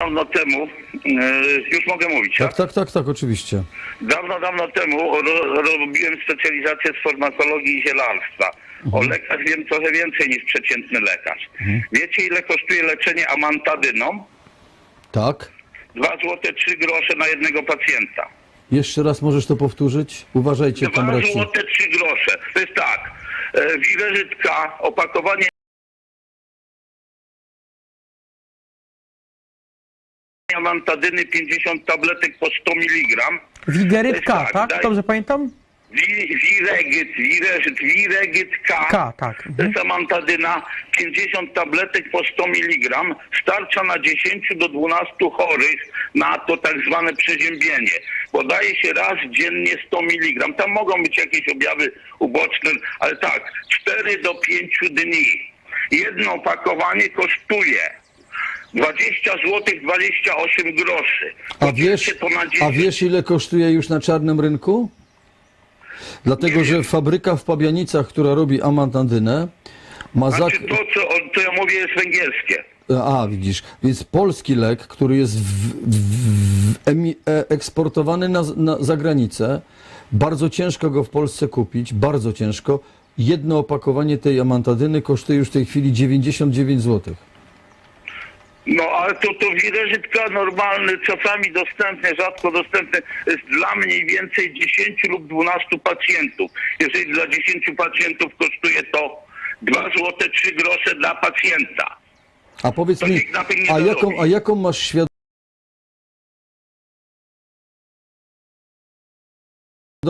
Dawno temu, e, już mogę mówić, Tak, tak? tak, tak, tak, oczywiście. Dawno, dawno temu ro, robiłem specjalizację z farmakologii i zielarstwa. O lekach wiem trochę więcej niż przeciętny lekarz. Wiecie ile kosztuje leczenie amantadyną? Tak. 2 zł 3 grosze na jednego pacjenta. Jeszcze raz możesz to powtórzyć? Uważajcie, 2 kamraci. zł 3 grosze. To jest tak. E, wileżytka, opakowanie amantadyny 50 tabletek po 100 mg. Wigeryt K, Tak, tak? daj- Dobrze pamiętam? Wi- Wiregyt, wireżyt, wiregyt K. K, tak. To Mhm. jest amantadyna, 50 tabletek po 100 mg. Starcza na 10 do 12 chorych na to tak zwane przeziębienie. Podaje się raz dziennie 100 mg. Tam mogą być jakieś objawy uboczne, ale tak, 4 do 5 dni. Jedno opakowanie kosztuje 20 zł 28 groszy. A wiesz, a 10. wiesz ile kosztuje już na czarnym rynku? Dlatego, że fabryka w Pabianicach, która robi amantandynę, ma zak... Znaczy to, co, co ja mówię, jest węgierskie. A, widzisz, więc polski lek, który jest w, w, w, e, eksportowany na, na, za granicę, bardzo ciężko go w Polsce kupić, bardzo ciężko. Jedno opakowanie tej amantadyny kosztuje już w tej chwili 99 zł. No ale to, to wireżytka normalny, czasami dostępny, rzadko dostępny, jest dla mniej więcej 10 lub 12 pacjentów. Jeżeli dla 10 pacjentów kosztuje to 2 zł 3 grosze dla pacjenta. A powiedz To mi, a jaką, a jaką masz świadomość,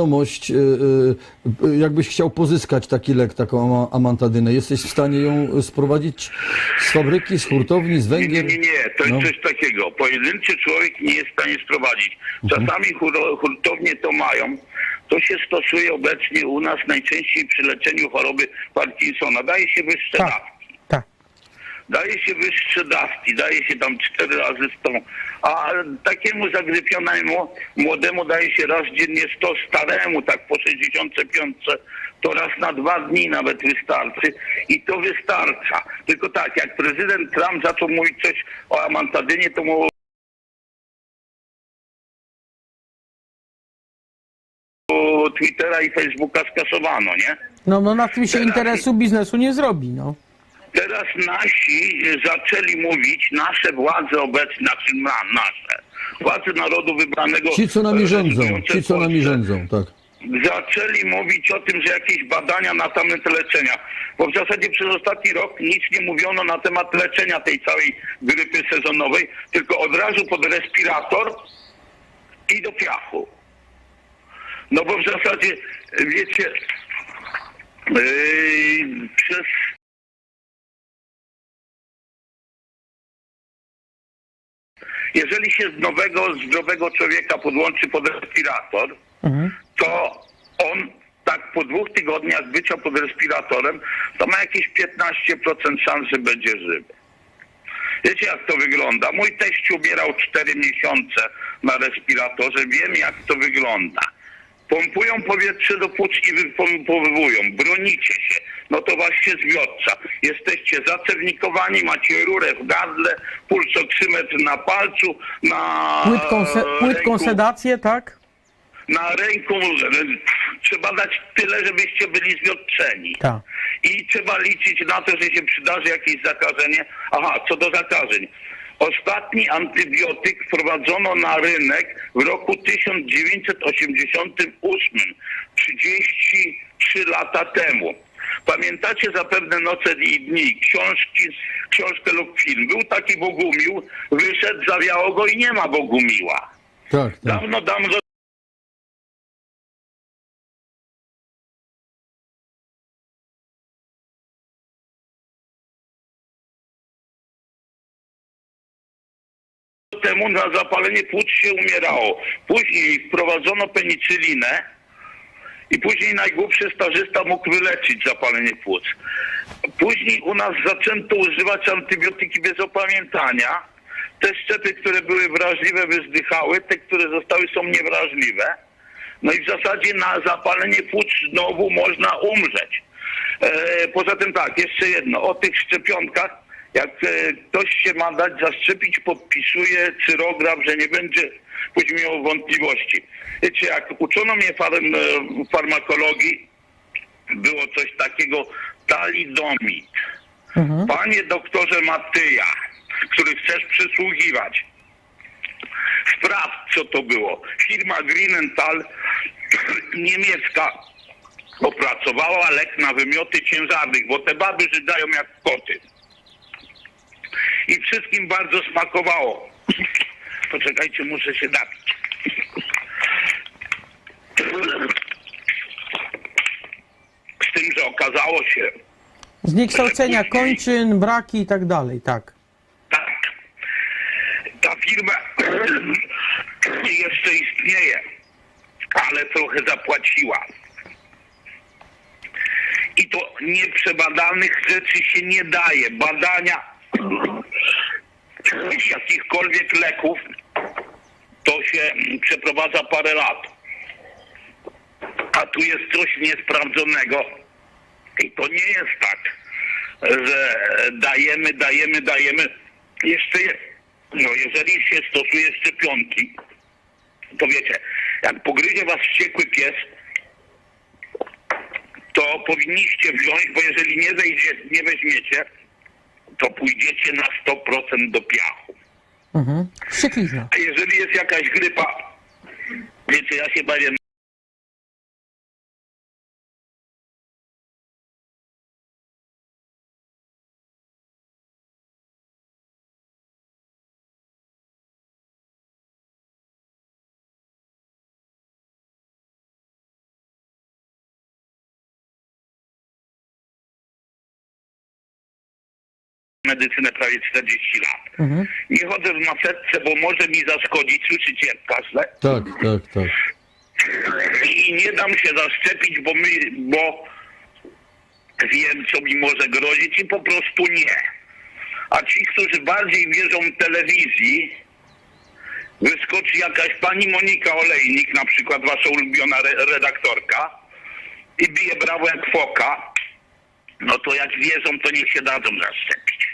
y, y, y, jakbyś chciał pozyskać taki lek, taką ama- amantadynę? Jesteś w stanie ją sprowadzić z fabryki, z hurtowni, z Nie, nie, Węgier? nie, nie, to No. jest coś takiego. Pojedynczy człowiek nie jest w stanie sprowadzić. Mhm. Czasami hur- hurtownie to mają. To się stosuje obecnie u nas najczęściej przy leczeniu choroby Parkinsona. Daje się wyższe dawki. Tak. Daje się wyższe dawki, daje się tam cztery razy 100, a takiemu zagrypionemu młodemu daje się raz dziennie 100, staremu tak po 65, to raz na dwa dni nawet wystarczy i to wystarcza. Tylko tak, jak prezydent Trump zaczął mówić coś o amantadynie, to mu Twittera i Facebooka skasowano, nie? No, no na tym się interesu biznesu nie zrobi, no. Teraz nasi zaczęli mówić, nasze władze obecne, znaczy na, nasze, władze narodu wybranego. Ci, co nami rządzą, ci, co nami rządzą, tak. Zaczęli mówić o tym, że jakieś badania na temat leczenia. Bo w zasadzie przez ostatni rok nic nie mówiono na temat leczenia tej całej grypy sezonowej, tylko od razu pod respirator i do piachu. No bo w zasadzie, wiecie, yy, przez jeżeli się z nowego, zdrowego człowieka podłączy pod respirator, Mhm. to on tak po dwóch tygodniach bycia pod respiratorem, to ma jakieś 15% szans, że będzie żywy. Wiecie jak to wygląda? Mój teść umierał 4 miesiące na respiratorze, wiem jak to wygląda. Pompują powietrze do płuc i wypompowują, bronicie się. No to właśnie zwiotcza. Jesteście zacewnikowani, macie rurę w gardle, pulsoksymetr na palcu, na Płytką, se, płytką sedację, tak? na ręku trzeba dać tyle, żebyście byli zwiotczeni. Tak. I trzeba liczyć na to, że się przydarzy jakieś zakażenie. Aha, co do zakażeń. Ostatni antybiotyk wprowadzono na rynek w roku 1988, 33 lata temu. Pamiętacie zapewne Noce i Dni, książki, książkę lub film. Był taki Bogumił, wyszedł, zawiało go i nie ma Bogumiła. Tak, tak. Dawno, dawno temu na zapalenie płuc się umierało. Później wprowadzono penicylinę i później najgłupszy stażysta mógł wyleczyć zapalenie płuc. Później u nas zaczęto używać antybiotyki bez opamiętania. Te szczepy, które były wrażliwe, wyzdychały, te, które zostały, są niewrażliwe. No i w zasadzie na zapalenie płuc znowu można umrzeć. E, poza tym tak, jeszcze jedno, o tych szczepionkach Jak e, ktoś się ma dać zaszczepić, podpisuje cyrograf, że nie będzie później miał wątpliwości. Wiecie, jak uczono mnie farm, e, farmakologii, było coś takiego talidomid. Mhm. Panie doktorze Matyja, który chcesz przysługiwać, sprawdź co to było. Firma Greenenthal niemiecka opracowała lek na wymioty ciężarnych, bo te baby żygają jak koty. I wszystkim bardzo smakowało. Poczekajcie, muszę się napić. Z tym, że okazało się, Zniekształcenia kończyn, braki i tak dalej, tak. Tak. Ta firma jeszcze istnieje, ale trochę zapłaciła. I to nieprzebadanych rzeczy się nie daje. Badania jakichkolwiek leków to się mm, przeprowadza parę lat. A tu jest coś niesprawdzonego. I to nie jest tak, że dajemy, dajemy, dajemy. Jeszcze. No jeżeli się stosuje szczepionki, to wiecie, jak pogryzie was wściekły pies, to powinniście wziąć, bo jeżeli nie, wejdzie, nie weźmiecie, to pójdziecie na 100% do piachu. Mhm. A jeżeli jest jakaś grypa, wiecie, ja się bawię medycynę prawie 40 lat. Mhm. Nie chodzę w maseczce, bo może mi zaszkodzić, słyszycie jak kaszle? Tak, tak, tak. I nie dam się zaszczepić, bo my, bo wiem, co mi może grozić i po prostu nie. A ci, którzy bardziej wierzą telewizji, wyskoczy jakaś pani Monika Olejnik, na przykład wasza ulubiona re- redaktorka, i bije brawo jak foka, no to jak wierzą, to niech się dadzą zaszczepić.